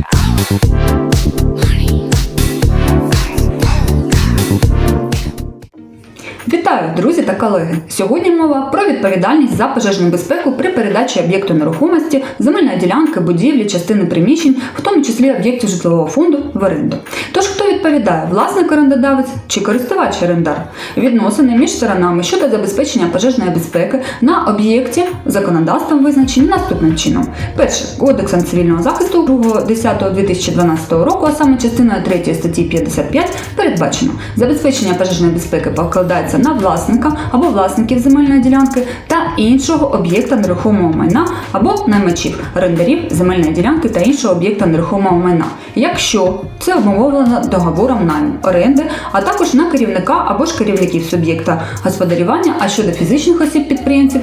Money. Вітаю, друзі та колеги! Сьогодні мова про відповідальність за пожежну безпеку при передачі об'єкту нерухомості, земельної ділянки, будівлі, частини приміщень, в тому числі об'єктів житлового фонду в оренду. Тож хто відповідає власник орендодавець чи користувач орендар? Відносини між сторонами щодо забезпечення пожежної безпеки на об'єкті законодавством визначені наступним чином: перше кодексом цивільного захисту 2.10.2012 року, а саме частиною 3 статті 55, передбачено забезпечення пожежної безпеки покладається на власника або власників земельної ділянки та іншого об'єкта нерухомого майна або наймачів, орендарів земельної ділянки та іншого об'єкта нерухомого майна, якщо це обумовлено договором найму оренди, а також на керівника або ж керівників суб'єкта господарювання, а щодо фізичних осіб підприємців.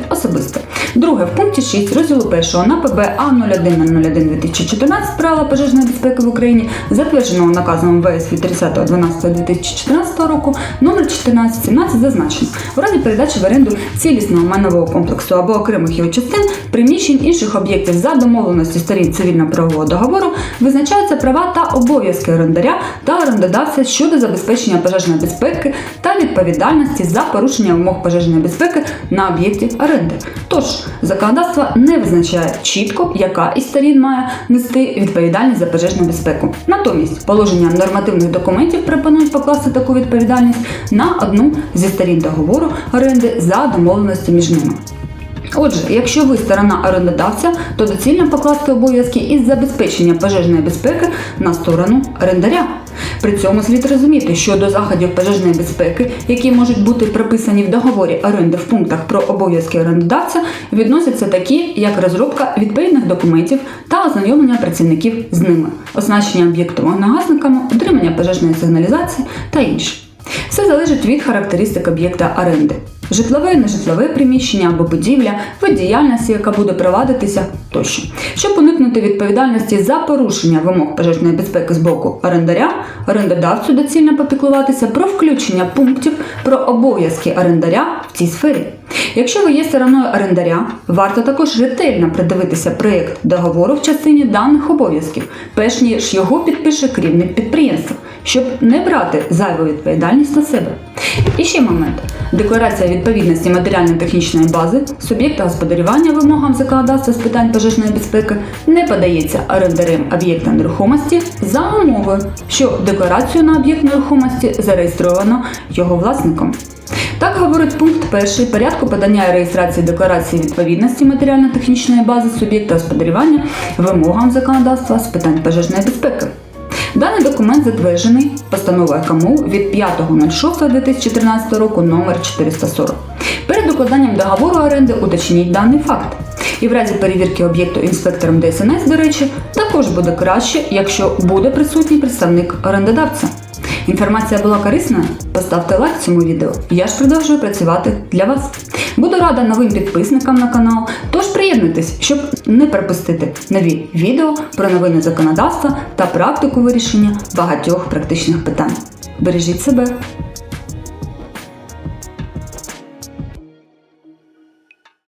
Друге, в пункті 6 розділу 1 на ПБ А0101-2014 правила пожежної безпеки в Україні, затвердженого наказом ВС від 30.12.2014 року, номер 1417 зазначено. У разі передачі в оренду цілісного майнового комплексу або окремих його частин, приміщень інших об'єктів за домовленості сторін цивільно-правового договору визначаються права та обов'язки орендаря та орендодавця щодо забезпечення пожежної безпеки та відповідальності за порушення вимог пожежної безпеки на об'єкті оренди. Тож законодавство не визначає чітко, яка із сторін має нести відповідальність за пожежну безпеку. Натомість положення нормативних документів пропонують покласти таку відповідальність на одну зі сторін договору оренди за домовленості між ними. Отже, якщо ви сторона орендодавця, то доцільно покласти обов'язки із забезпечення пожежної безпеки на сторону орендаря. При цьому слід розуміти, що до заходів пожежної безпеки, які можуть бути прописані в договорі оренди в пунктах про обов'язки орендодавця, відносяться такі, як розробка відповідних документів та ознайомлення працівників з ними, оснащення об'єкту вогнегасниками, отримання пожежної сигналізації та інше. Все залежить від характеристик об'єкта оренди. Житлове, і нежитлове приміщення або будівля, вид діяльності, яка буде провадитися тощо. Щоб уникнути відповідальності за порушення вимог пожежної безпеки з боку орендаря, орендодавцю доцільно попіклуватися про включення пунктів про обов'язки орендаря в цій сфері. Якщо ви є стороною орендаря, варто також ретельно придивитися проєкт договору в частині даних обов'язків, перш ніж його підпише керівник підприємства, щоб не брати зайву відповідальність на себе. І ще момент. Декларація відповідності матеріально-технічної бази суб'єкта господарювання вимогам законодавства з питань пожежної безпеки не подається орендарем об'єкта нерухомості за умови, що декларацію на об'єкт нерухомості зареєстровано його власником. Так говорить пункт 1 порядку подання і реєстрації декларації відповідності матеріально-технічної бази суб'єкта господарювання вимогам законодавства з питань пожежної безпеки. Даний документ затверджений постановою КМУ від 5.06.2014 року номер 440. Перед укладанням договору оренди уточніть даний факт. І в разі перевірки об'єкту інспектором ДСНС, до речі, також буде краще, якщо буде присутній представник орендодавця. Інформація була корисною? Поставте лайк цьому відео. Я ж продовжую працювати для вас. Буду рада новим підписникам на канал, тож приєднуйтесь, щоб не пропустити нові відео про новини законодавства та практику вирішення багатьох практичних питань. Бережіть себе!